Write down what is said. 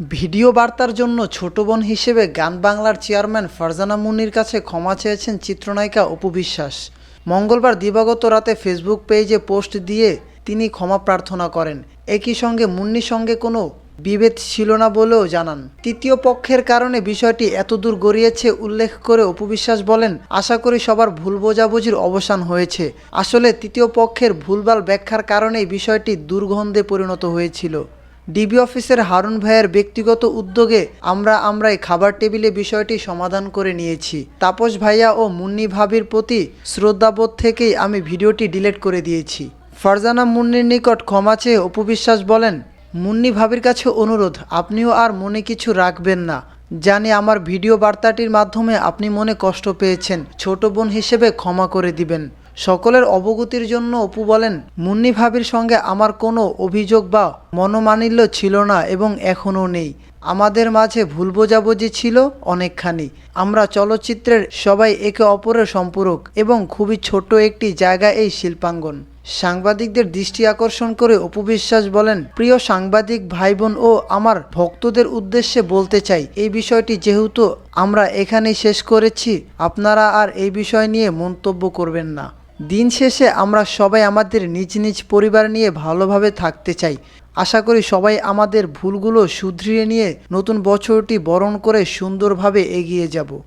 Video বার্তার জন্য ছোট বোন হিসেবে গান বাংলার চেয়ারম্যান ফারজানা মুন্নির কাছে ক্ষমা চেয়েছেন চিত্রনায়িকা অপু বিশ্বাস। মঙ্গলবার দিবাগত রাতে ফেসবুক পেজে পোস্ট দিয়ে তিনি ক্ষমা প্রার্থনা করেন। একই সঙ্গে মুন্নির সঙ্গে কোনো বিভেদ ছিল না বলেও জানান। তৃতীয় পক্ষের কারণে বিষয়টি এতদূর গড়িয়েছে উল্লেখ করে অপু বিশ্বাস বলেন, আশা করি সবার ভুল বোঝাবুঝির অবসান হয়েছে। আসলে তৃতীয় পক্ষের ভুলভাল ব্যাখ্যার কারণেই বিষয়টি দুর্গন্ধে পরিণত হয়েছিল। ডিবি অফিসের হারুন ভাইয়ের ব্যক্তিগত উদ্যোগে আমরা আমরাই খাবার টেবিলে বিষয়টি সমাধান করে নিয়েছি। তাপস ভাইয়া ও মুন্নি ভাবির প্রতি শ্রদ্ধাবোধ থেকেই আমি ভিডিওটি ডিলিট করে দিয়েছি। ফারজানা মুন্নির নিকট ক্ষমা চেয়ে অপু বিশ্বাস বলেন, মুন্নি ভাবির কাছে অনুরোধ, আপনিও আর মনে কিছু রাখবেন না। জানি আমার ভিডিও বার্তাটির মাধ্যমে আপনি মনে কষ্ট পেয়েছেন। ছোট বোন হিসেবে ক্ষমা করে দিবেন। সকলের অবগতির জন্য অপু বলেন, মুন্নি ভাবির সঙ্গে আমার কোনো অভিযোগ বা মনোমানিল্য ছিল না এবং এখনও নেই। আমাদের মাঝে ভুল বোঝাবুঝি ছিল অনেকখানি। আমরা চলচ্চিত্রের সবাই একে অপরের সম্পূরক এবং খুবই ছোট একটি জায়গা এই শিল্পাঙ্গন। সাংবাদিকদের দৃষ্টি আকর্ষণ করে অপু বিশ্বাস বলেন, প্রিয় সাংবাদিক ভাই বোন ও আমার ভক্তদের উদ্দেশ্যে বলতে চাই, এই বিষয়টি যেহেতু আমরা এখানেই শেষ করেছি, আপনারা আর এই বিষয় নিয়ে মন্তব্য করবেন না। দিন শেষে আমরা সবাই আমাদের নিজ নিজ পরিবার নিয়ে ভালোভাবে থাকতে চাই। আশা করি সবাই আমাদের ভুলগুলো শুধরিয়ে নিয়ে নতুন বছরটি বরণ করে সুন্দরভাবে এগিয়ে যাব।